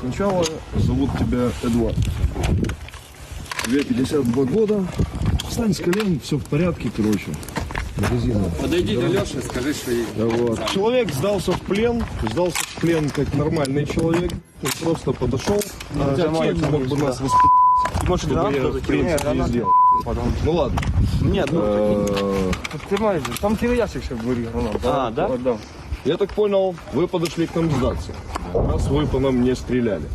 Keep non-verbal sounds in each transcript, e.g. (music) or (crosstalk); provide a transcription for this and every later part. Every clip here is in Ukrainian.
Сначала зовут тебя Эдуард. Тебе 52 года. Встань с колен, все в порядке, короче. Магазина. Подойди до Леши, скажи, что ей. Вот. Человек сдался в плен, сдался в плен как нормальный человек. Он просто подошел. А зачем мог бы нас воспитать? Может, Чтобы я, в принципе, не сделал. Ну ладно. Нет, ну, Э, открывай же. Там целый ящик сейчас говорит. А, да? Да. Я так понял, вы подошли к нам сдаться. Раз вы по нам не стреляли.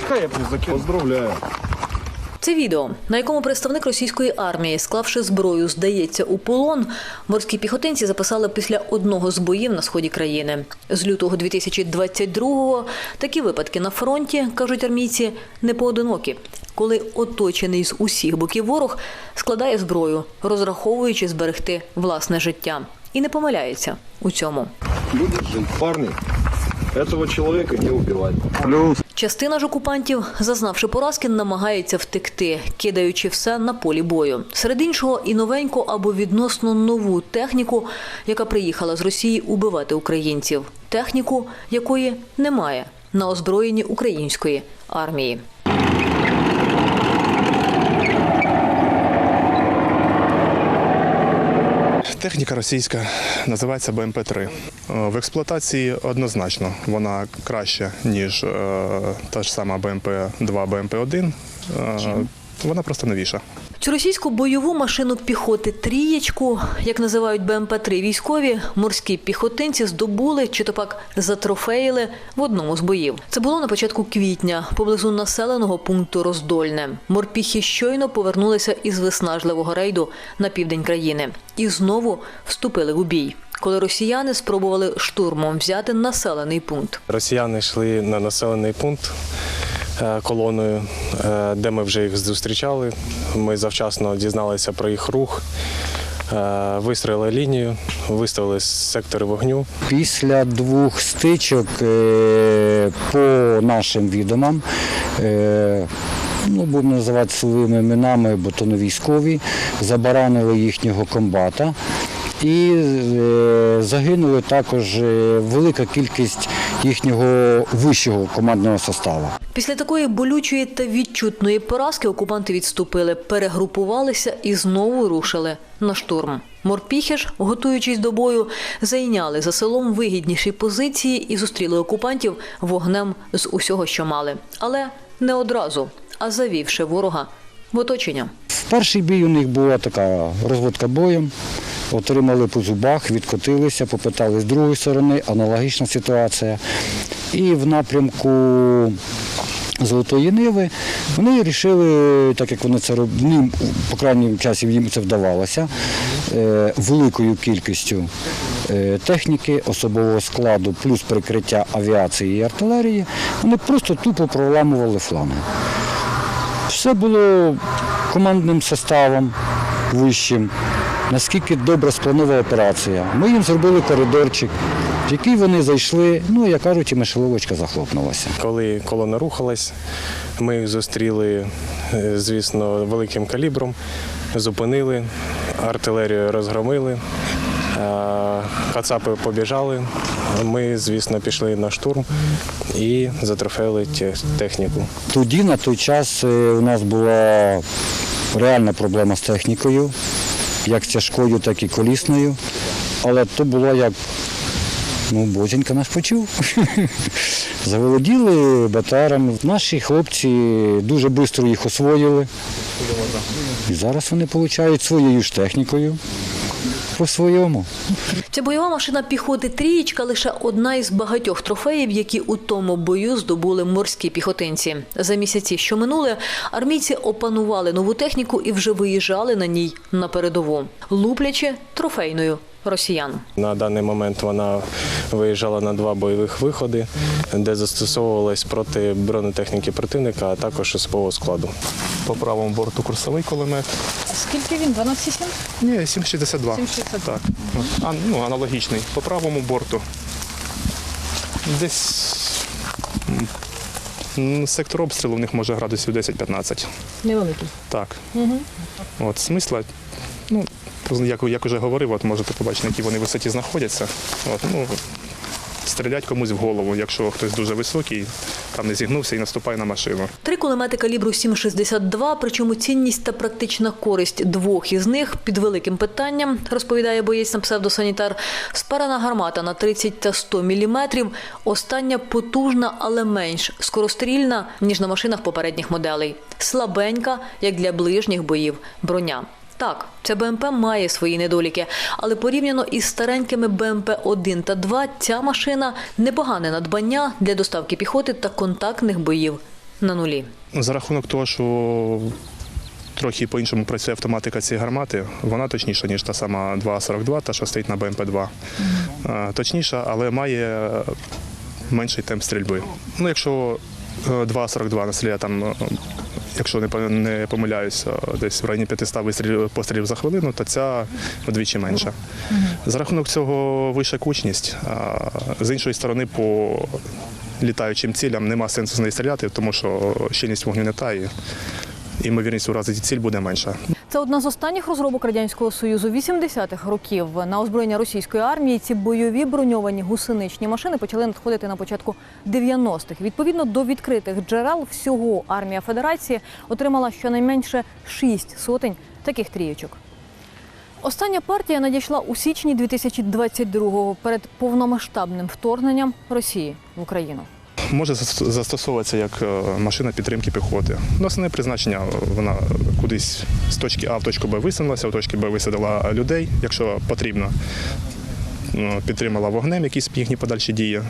Чекай, я закину. Поздравляю. Це відео, на якому представник російської армії, склавши зброю, здається у полон, морські піхотинці записали після одного з боїв на сході країни. З лютого 2022-го такі випадки на фронті, кажуть армійці, не поодинокі. Коли оточений з усіх боків ворог складає зброю, розраховуючи зберегти власне життя, і не помиляється у цьому. Люди Парни, этого человека не убивать. Частина ж окупантів, зазнавши поразки, намагається втекти, кидаючи все на полі бою. Серед іншого і новеньку або відносно нову техніку, яка приїхала з Росії убивати українців. Техніку, якої немає на озброєнні української армії. Техніка російська називається БМП-3. Е, В експлуатації однозначно вона краща, ніж е, та ж сама БМП-2, БМП-1. Е, Вона просто новіша. Цю російську бойову машину піхоти трієчку, як називають БМП-3 військові, морські піхотинці здобули чи то пак затрофеїли в одному з боїв. Це було на початку квітня, поблизу населеного пункту Роздольне. Морпіхи щойно повернулися із виснажливого рейду на південь країни і знову вступили у бій. Коли росіяни спробували штурмом взяти населений пункт. Росіяни йшли на населений пункт колоною, е, де ми вже їх зустрічали. Ми завчасно дізналися про їх рух, е, вистроїли лінію, виставили сектори вогню. Після двох стичок е, по нашим відомам, е, ну, будемо називати своїми іменами, бо то не військові, забаранили їхнього комбата. І е, загинули також е, велика кількість їхнього вищого командного составу. Після такої болючої та відчутної поразки окупанти відступили, перегрупувалися і знову рушили на штурм. Морпіхи ж, готуючись до бою, зайняли за селом вигідніші позиції і зустріли окупантів вогнем з усього, що мали. Але не одразу, а завівши ворога в оточення. В перший бій у них була така розводка боєм. Отримали по зубах, відкотилися, попитали з другої сторони, аналогічна ситуація. І в напрямку Золотої Ниви вони вирішили, так як вони це робили, по крайній часі їм це вдавалося, е, великою кількістю е, техніки, особового складу, плюс прикриття авіації і артилерії, вони просто тупо проламували фланги. Все було командним составом вищим. Наскільки добре спланована операція. Ми їм зробили коридорчик, в який вони зайшли, ну, як кажуть, і мишеловочка захлопнулася. Коли колона рухалась, ми їх зустріли, е, звісно, великим калібром, зупинили, артилерію розгромили, е, кацапи побіжали. Ми, звісно, пішли на штурм і затрофеїли техніку. Тоді, на той час, е, у нас була реальна проблема з технікою, як тяжкою, так і колісною. Але то було як, ну, боженька нас почув. (laughs) Заволоділи батарами. Наші хлопці дуже швидко їх освоїли. І зараз вони отримують своєю ж технікою по-своєму. Ця бойова машина піхоти трієчка лише одна із багатьох трофеїв, які у тому бою здобули морські піхотинці. За місяці, що минули, армійці опанували нову техніку і вже виїжджали на ній на передову, луплячи трофейною росіян. На даний момент вона виїжджала на два бойових виходи, де застосовувалась проти бронетехніки противника, а також особового складу. По правому борту курсовий кулемет. Скільки він? 12,7? Ні, 7,62. 7,62. Так. А, ну, аналогічний. По правому борту. Десь сектор обстрілу в них може градусів 10-15. Невеликий. Так. Угу. От, смисла, ну, як, як вже говорив, от можете побачити, на якій вони висоті знаходяться. От, ну, стріляти комусь в голову, якщо хтось дуже високий, там не зігнувся і наступає на машину. Три кулемети калібру 7,62, причому цінність та практична користь двох із них під великим питанням, розповідає боєць на псевдосанітар. Спарана гармата на 30 та 100 міліметрів. Остання потужна, але менш скорострільна, ніж на машинах попередніх моделей. Слабенька, як для ближніх боїв, броня. Так, ця БМП має свої недоліки, але порівняно із старенькими БМП 1 та 2, ця машина непогане надбання для доставки піхоти та контактних боїв на нулі. За рахунок того, що трохи по-іншому працює автоматика цієї гармати, вона точніша, ніж та сама 2.42, та що стоїть на БМП-2. Е, Точніша, але має менший темп стрільби. Ну, якщо е, 2.42 настріляє там, е, якщо не не помиляюся, десь в районі 500 вистрілів пострілів за хвилину, то ця вдвічі менша. За рахунок цього вища кучність. З іншої сторони, по літаючим цілям нема сенсу з неї стріляти, тому що щільність вогню не та і ймовірність уразити ціль буде менша. Це одна з останніх розробок радянського союзу 80-х років. На озброєння російської армії ці бойові броньовані гусеничні машини почали надходити на початку 90-х. Відповідно до відкритих джерел, всього армія Федерації отримала щонайменше шість сотень таких трієчок. Остання партія надійшла у січні 2022-го перед повномасштабним вторгненням Росії в Україну. Може зас- застосовуватися як е, машина підтримки піхоти. Основне призначення е, вона кудись з точки А в точку Б висунулася, в точки Б висадила людей, якщо потрібно. Ну, Підтримала вогнем якісь їхні подальші дії.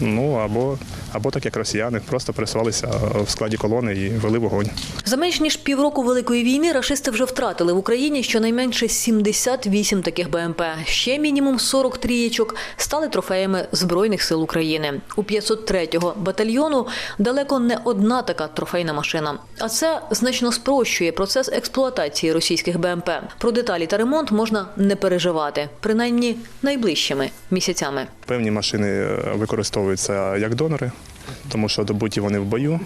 Ну або, або так як росіяни, просто пересувалися е, в складі колони і вели вогонь. За менш ніж півроку великої війни рашисти вже втратили в Україні щонайменше 78 таких БМП. Ще мінімум 40 трієчок стали трофеями збройних сил України. У 503-го батальйону далеко не одна така трофейна машина. А це значно спрощує процес експлуатації російських БМП. Про деталі та ремонт можна не переживати, принаймні найближчими місяцями. Певні машини е, використовуються як донори, тому що добуті вони в бою.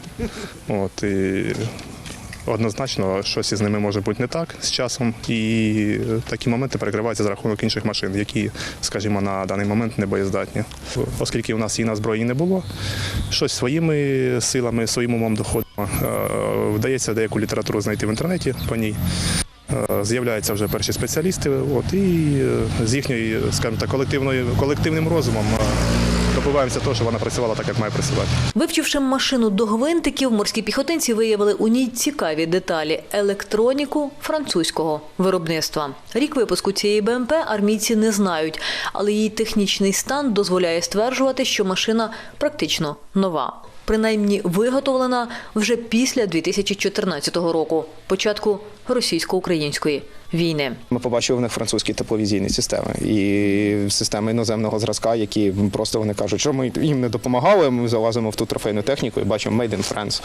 От, і однозначно, щось із ними може бути не так з часом. І такі моменти перекриваються за рахунок інших машин, які, скажімо, на даний момент не боєздатні. Оскільки у нас її на зброї не було, щось своїми силами, своїм умом доходимо. Е, Вдається деяку літературу знайти в інтернеті по ній. Е, З'являються вже перші спеціалісти, от, і е, з їхньою, скажімо так, колективним розумом добиваємося того, що вона працювала так, як має працювати. Вивчивши машину до гвинтиків, морські піхотинці виявили у ній цікаві деталі електроніку французького виробництва. Рік випуску цієї БМП армійці не знають, але її технічний стан дозволяє стверджувати, що машина практично нова. Принаймні виготовлена вже після 2014 року, початку російсько-української війни. Ми побачили в них французькі тепловізійні системи і системи іноземного зразка, які просто вони кажуть, що ми їм не допомагали. Ми залазимо в ту трофейну техніку і бачимо Made in France.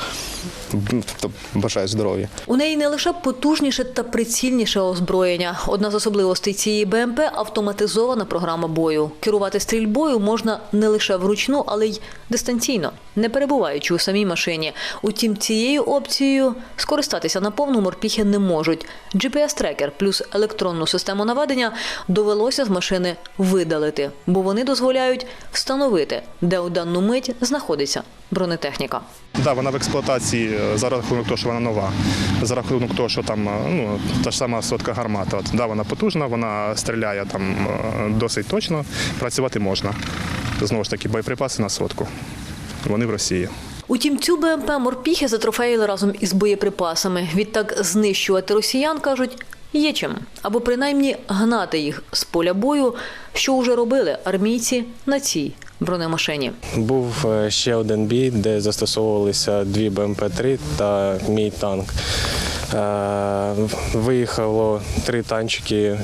Тобто бажаю здоров'я. У неї не лише потужніше та прицільніше озброєння. Одна з особливостей цієї БМП – автоматизована програма бою. Керувати стрільбою можна не лише вручну, але й дистанційно, не перебуваючи у самій машині. Утім, цією опцією скористатися на повну морпіхи не можуть. GPS-трекер плюс електронну систему наведення довелося з машини видалити, бо вони дозволяють встановити, де у дану мить знаходиться бронетехніка. Да, вона в експлуатації е, за рахунок того, що вона нова, за рахунок того, що там е, ну, та ж сама сотка гармата. От, да, вона потужна, вона стріляє там е, досить точно, працювати можна. Знову ж таки, боєприпаси на сотку. Вони в Росії. Утім, цю БМП морпіхи затрофеїли разом із боєприпасами. Відтак знищувати росіян, кажуть, є чим. Або принаймні гнати їх з поля бою, що вже робили армійці на цій бронемашині. Був е, ще один бій, де застосовувалися дві БМП-3 та мій танк. Е, Виїхало три танчики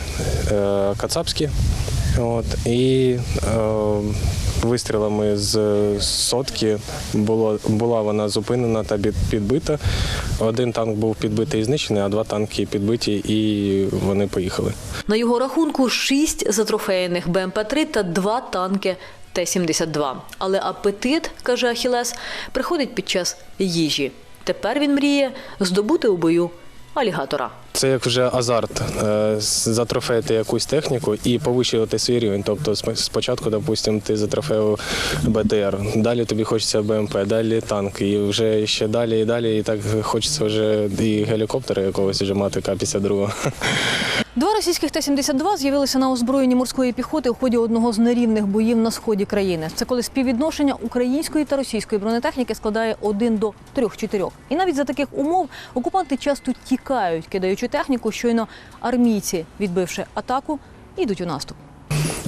е, кацапські. От, і е, вистрілами з сотки було, була вона зупинена та підбита. Один танк був підбитий і знищений, а два танки підбиті і вони поїхали. На його рахунку шість затрофеєних БМП-3 та два танки Т-72. Але апетит, каже Ахілес, приходить під час їжі. Тепер він мріє здобути у бою алігатора. Це як вже азарт е, затрофеїти якусь техніку і повищувати свій рівень. Тобто сп- спочатку, допустимо, ти затрофеїв БТР, далі тобі хочеться БМП, далі танк, і вже ще далі і далі. І так хочеться вже і гелікоптера якогось вже мати К-52. Два російських Т-72 з'явилися на озброєнні морської піхоти у ході одного з нерівних боїв на сході країни. Це коли співвідношення української та російської бронетехніки складає один до 3-4. І навіть за таких умов окупанти часто тікають, кидаючи техніку, щойно армійці, відбивши атаку, йдуть у наступ.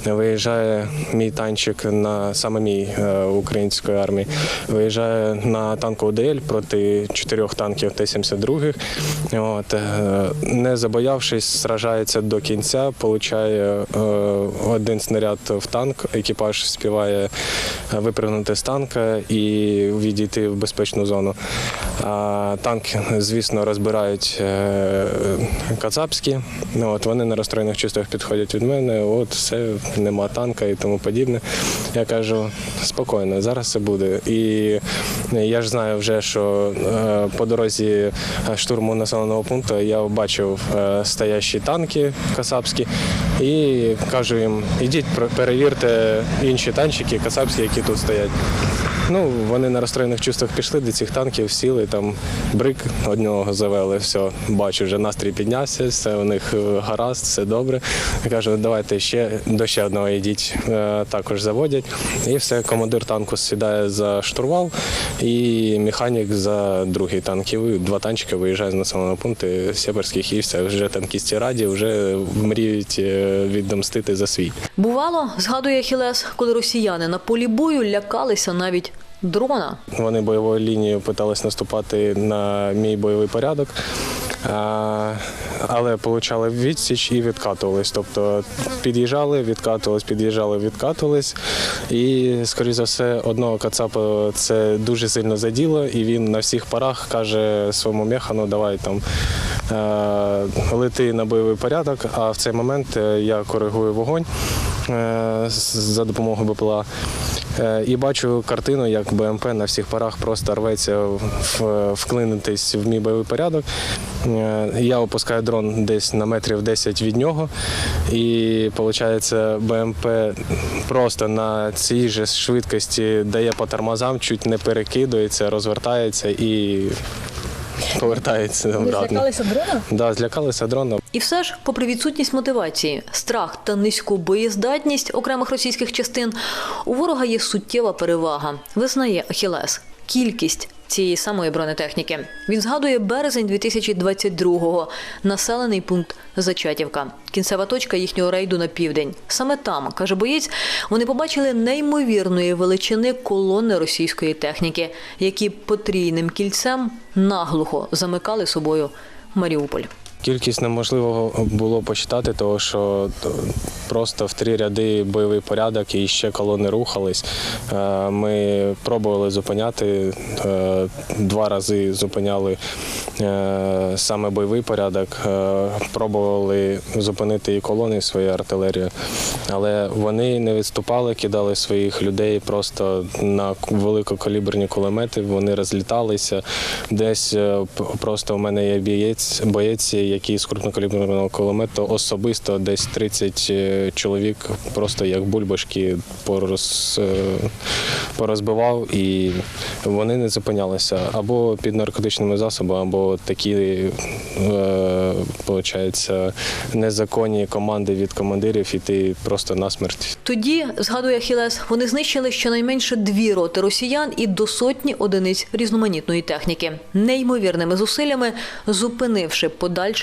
Виїжджає мій танчик на саме мій е, української армії. Виїжджає на танкову ДЛ проти чотирьох танків Т-72. От, е, не забоявшись, сражається до кінця, получає е, один снаряд в танк. Екіпаж співає випрыгнути з танка і відійти в безпечну зону. А танк, звісно, розбирають кацапські. От, вони на розстроєних чувствах підходять від мене. От все, нема танка і тому подібне. Я кажу, спокійно, зараз це буде. І я ж знаю вже, що е, по дорозі е, штурму населеного пункту я бачив е, стоящі танки касапські і кажу їм, ідіть перевірте інші танчики касапські, які тут стоять. Ну, вони на розстроєних чувствах пішли до цих танків, сіли, там брик одного завели, все, бачу, вже настрій піднявся, все у них е, гаразд, все добре. Я кажу, давайте ще до ще одного йдіть, Е, також заводять. І все, командир танку сідає за штурвал і механік за другий танк. І два танчики виїжджають з населеного пункту Сєверських і все, вже танкісті раді, вже мріють е, відомстити за свій. Бувало, згадує Хілес, коли росіяни на полі бою лякалися навіть дрона. Вони бойовою лінією питались наступати на мій бойовий порядок, але получали відсіч і відкатувались. Тобто під'їжджали, відкатувались, під'їжджали, відкатувались. І, скоріш за все, одного кацапа це дуже сильно заділо, і він на всіх парах каже своєму механу, давай там. Лети на бойовий порядок, а в цей момент е, я коригую вогонь за допомогою БПЛА. Е, І бачу картину, як БМП на всіх парах просто рветься вклинитись в мій бойовий порядок. Е, Я опускаю дрон десь на метрів 10 від нього, і виходить, БМП просто на цій же швидкості дає по тормозам, чуть не перекидується, розвертається і (laughs) повертається обратно. дрона? Да, злякалися дрона. І все ж, попри відсутність мотивації, страх та низьку боєздатність окремих російських частин, у ворога є суттєва перевага. Визнає Ахілес кількість цієї самої бронетехніки. Він згадує березень 2022-го, населений пункт Зачатівка, кінцева точка їхнього рейду на південь. Саме там, каже боєць, вони побачили неймовірної величини колони російської техніки, які потрійним кільцем наглухо замикали собою Маріуполь. Кількість неможливо було посчитати, тому що просто в три ряди бойовий порядок і ще колони рухались. Е, Ми пробували зупиняти, е, два рази зупиняли е, саме бойовий порядок, пробували зупинити і колони своєю артилерією, але вони не відступали, кидали своїх людей просто на великокаліберні кулемети, вони розліталися. Десь просто у мене є боєць, боєць, який з крупнокаліберного кулемету особисто десь 30 е, чоловік, просто як бульбашки пороз, е, порозбивав, і вони не зупинялися або під наркотичними засобами, або такі, е, незаконні команди від командирів, і ти просто насмерть. Тоді, згадує Хілес, вони знищили щонайменше дві роти росіян і до сотні одиниць різноманітної техніки, неймовірними зусиллями зупинивши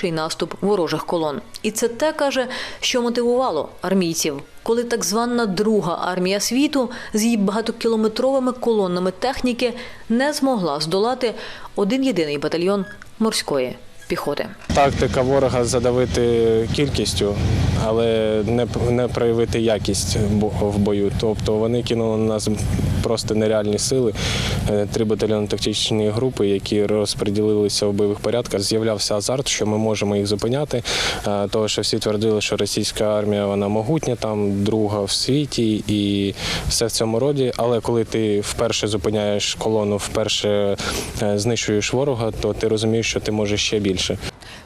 подальший наступ ворожих колон. І це те каже, що мотивувало армійців. Коли так звана друга армія світу з її багатокілометровими колонами техніки не змогла здолати один єдиний батальйон морської піхоти. Тактика ворога задавити кількістю, але не, не проявити якість в бою. Тобто вони кинули на нас просто нереальні сили. Е, Три батальйонно-тактичні групи, які розподілилися в бойових порядках. З'являвся азарт, що ми можемо їх зупиняти. Е, Того, що всі твердили, що російська армія вона могутня, там друга в світі і все в цьому роді. Але коли ти вперше зупиняєш колону, вперше е, знищуєш ворога, то ти розумієш, що ти можеш ще більше.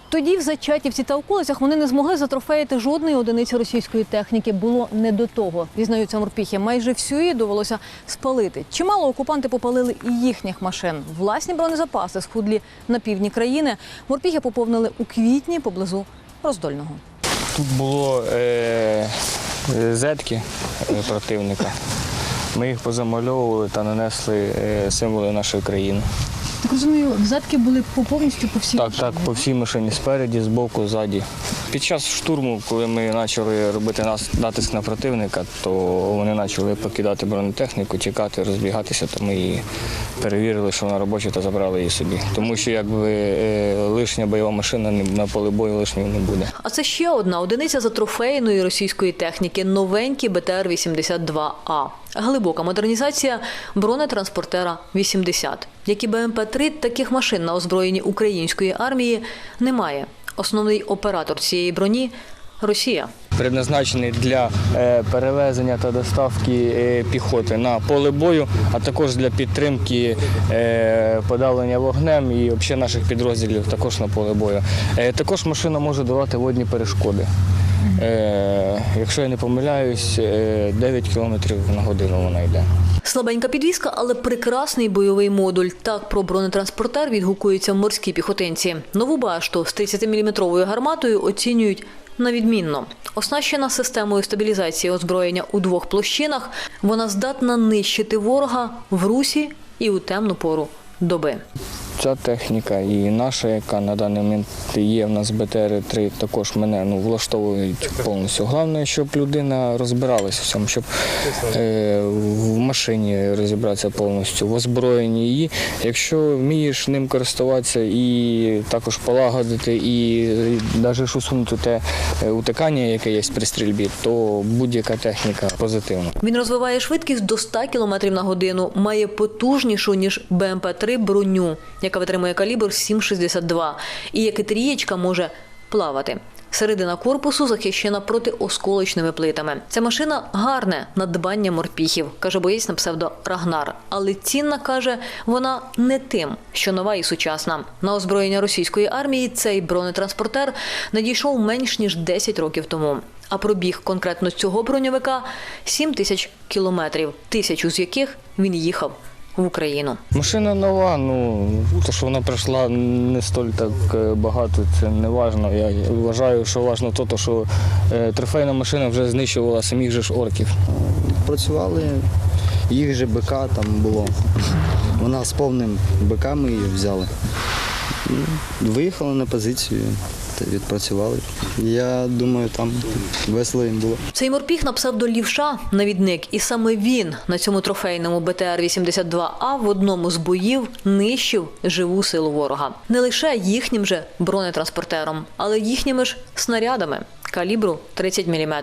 Тоді в Зачатівці та околицях вони не змогли затрофеїти жодної одиниці російської техніки. Було не до того, зізнаються морпіхи. Майже всю її довелося спалити. Чимало окупанти попалили і їхніх машин. Власні бронезапаси схудлі на півдні країни. Морпіхи поповнили у квітні поблизу Роздольного. Тут було е, е, зетки е, противника. Ми їх позамальовували та нанесли е, символи нашої країни. Так розумію, взятки були по повністю по всій Так, так, по всій машині спереді, збоку, ззаді. Під час штурму, коли ми почали робити нас- натиск на противника, то вони почали покидати бронетехніку, тікати, розбігатися, то ми її перевірили, що вона робоча та забрали її собі. Тому що якби е, лишня бойова машина на полі бою лишньої не буде. А це ще одна одиниця затрофейної російської техніки новенький БТР-82А. Глибока модернізація бронетранспортера 80. Як і БМП-3, таких машин на озброєнні української армії немає. Основний оператор цієї броні Росія. Предназначений для е, перевезення та доставки е, піхоти на поле бою, а також для підтримки е, подавлення вогнем і взагалі наших підрозділів також на поле бою. Також машина може давати водні перешкоди. Е, Якщо я не помиляюсь, е, 9 км на годину вона йде. Слабенька підвізка, але прекрасний бойовий модуль. Так про бронетранспортер відгукуються морські піхотинці. Нову башту з 30-мм гарматою оцінюють на відмінно. Оснащена системою стабілізації озброєння у двох площинах, вона здатна нищити ворога в русі і у темну пору доби. Ця техніка і наша, яка на даний момент є в нас БТР-3, також мене ну, влаштовують повністю. Головне, щоб людина розбиралася в цьому, щоб е, в машині розібратися повністю, в озброєнні її. Якщо вмієш ним користуватися і також полагодити, і навіть усунути те е, утикання, яке є при стрільбі, то будь-яка техніка позитивна. Він розвиває швидкість до 100 км на годину, має потужнішу, ніж БМП-3 броню, яка витримує калібр 7,62, і як і трієчка може плавати. Середина корпусу захищена протиосколочними плитами. Ця машина гарне надбання морпіхів, каже боєць на псевдо Рагнар. Але цінна каже, вона не тим, що нова і сучасна. На озброєння російської армії цей бронетранспортер надійшов менш ніж 10 років тому. А пробіг конкретно цього броньовика 7 тисяч кілометрів, тисячу з яких він їхав в Україну. Машина нова, ну то, що вона пройшла не столь так е, багато, це не важно. Я вважаю, що важно то, то, що е, трофейна машина вже знищувала самих же ж орків. Працювали, їх же БК там було. Вона з повним БК ми її взяли. Ну, Виїхали на позицію відпрацювали. Я думаю, там весело їм було. Цей морпіг на псевдо Лівша – навідник, і саме він на цьому трофейному БТР-82А в одному з боїв нищив живу силу ворога. Не лише їхнім же бронетранспортером, але їхніми ж снарядами калібру 30 мм.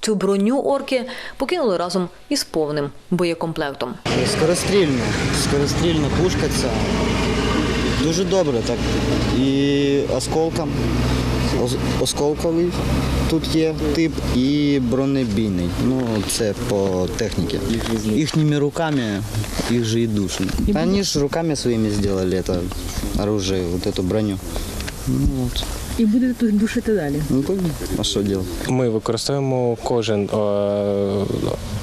Цю броню орки покинули разом із повним боєкомплектом. Скорострільна, скорострільна пушка ця. Дуже добре так. І осколком. Ос- Осколковий тут є тип і бронебійний. Ну, це по техніці. Їхніми руками їх же і душили. Вони ж руками своїми зробили це оружие, вот эту броню. Ну, от. І будете душити далі. Ну, будемо. а що робити? Ми використовуємо кожен е,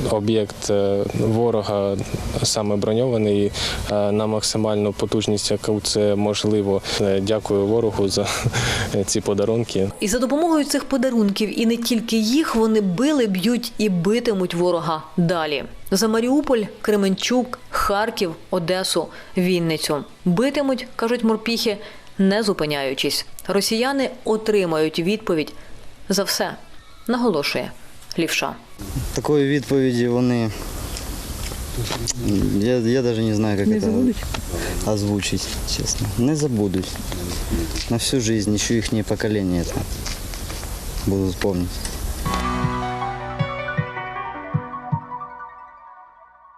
об'єкт е, ворога, саме броньований, е, на максимальну потужність, яку це можливо. Дякую ворогу за (laughs) ці подарунки. І за допомогою цих подарунків, і не тільки їх, вони били, б'ють і битимуть ворога далі. За Маріуполь, Кременчук, Харків, Одесу, Вінницю. Битимуть, кажуть морпіхи, не зупиняючись. Росіяни отримають відповідь за все, наголошує лівша. Такої відповіді вони. Я, я навіть не знаю, як це озвучити, чесно. Не забудуть. На всю жизнь, ще їхнє покоління це будуть пам'ятати.